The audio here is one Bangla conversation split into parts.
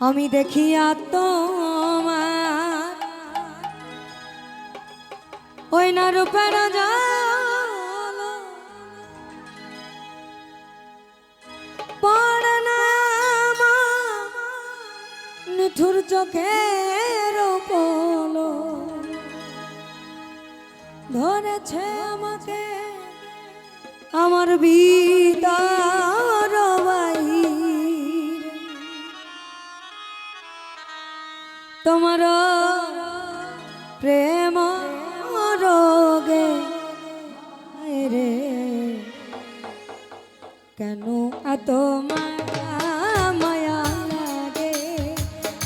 আমি দেখিয়া তোমার ওই না রূপে নিঠুর চোখের ধরেছে আমাকে আমার বিদায়। কেন? এত মায়া লাগে।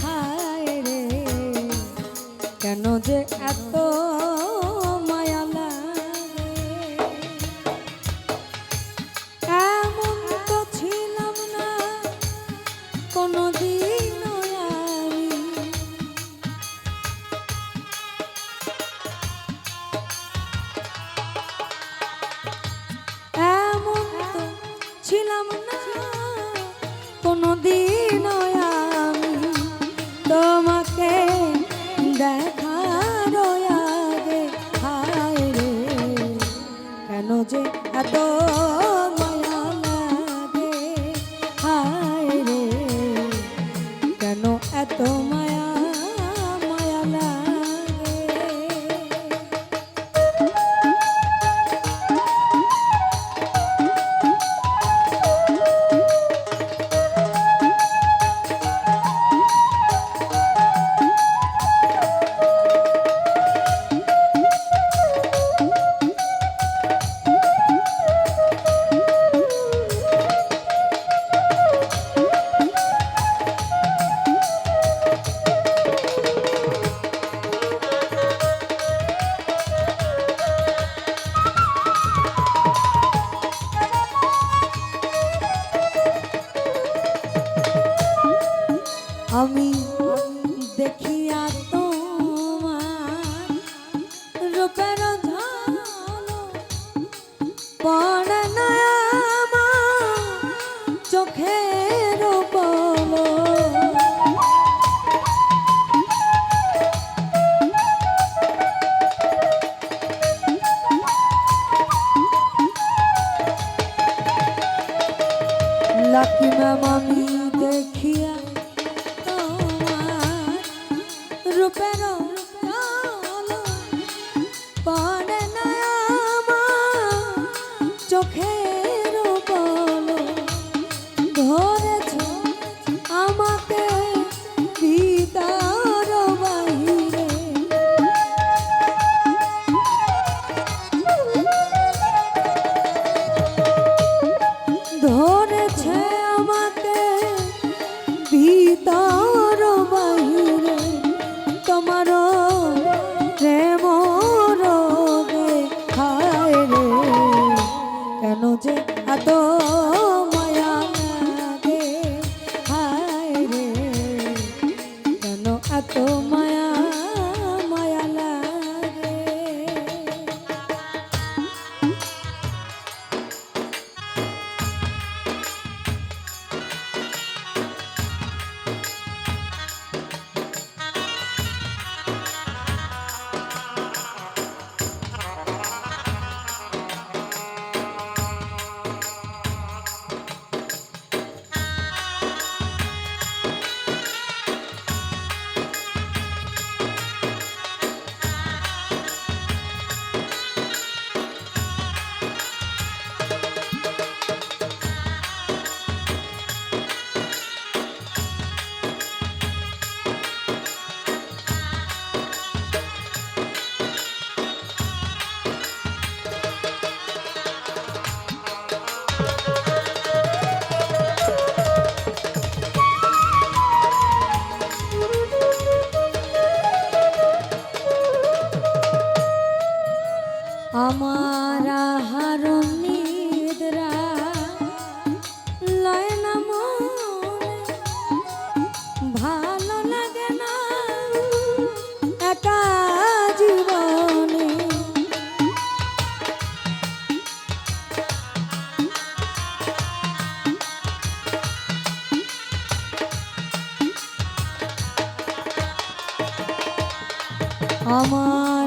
হায় রে কেন যে এত যে এত রূপেরও Oh. আমার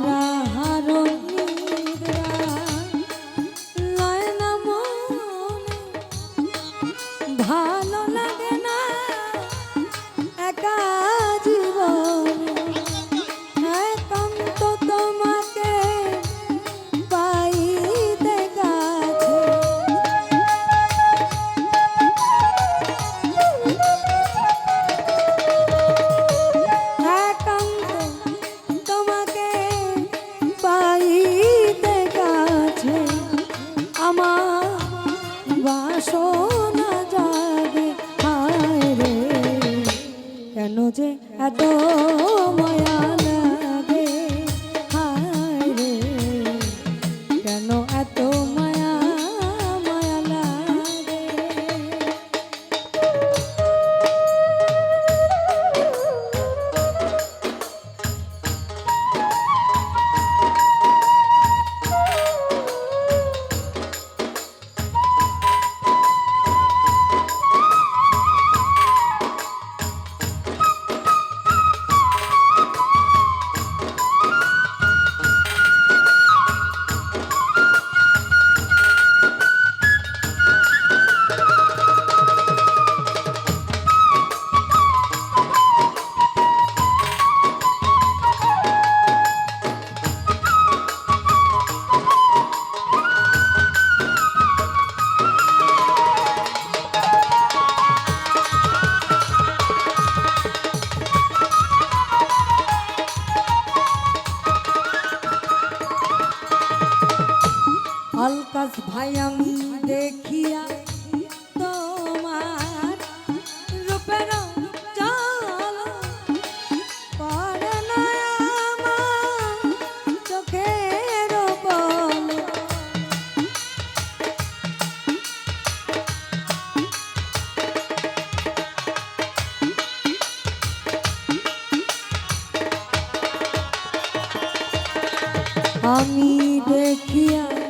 দেখিয়া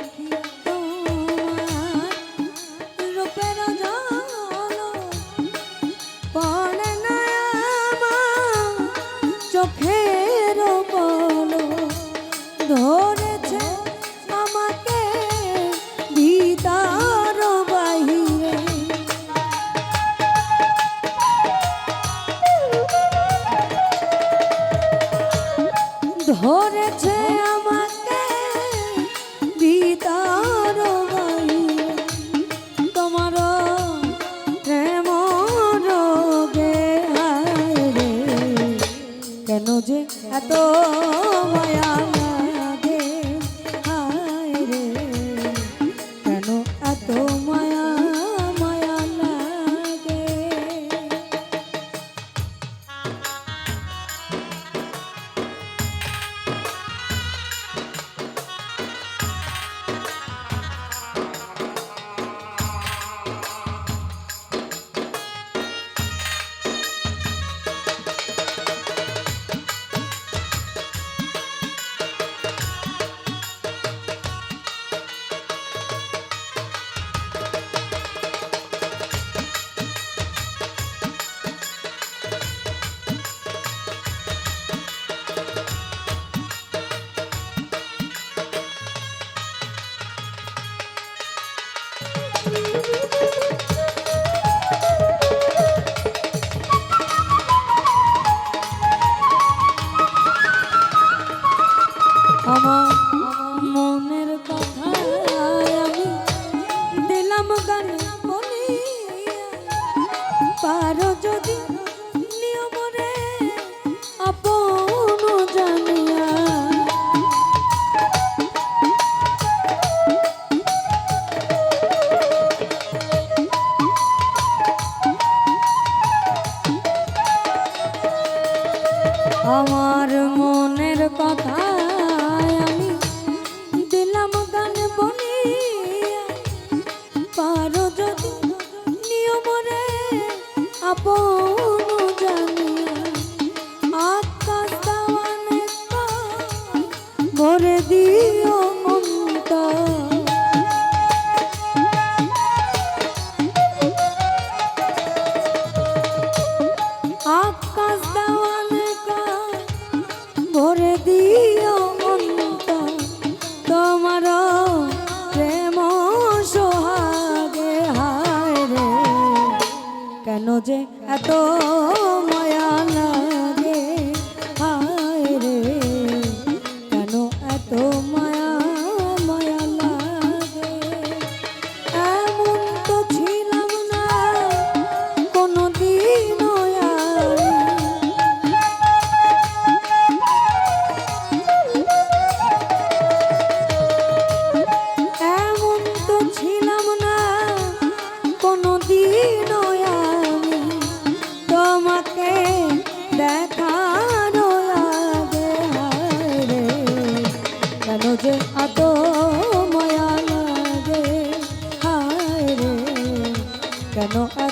পারো যদি নিয়মরে আপন জানিয়া। আমার মনের কথা মরে দিও মমতা আকাশ দেওয়ালে ভরে দিও মমতা তোমার প্রেম সোহাগে, হায় রে, কেন যে এত লাগে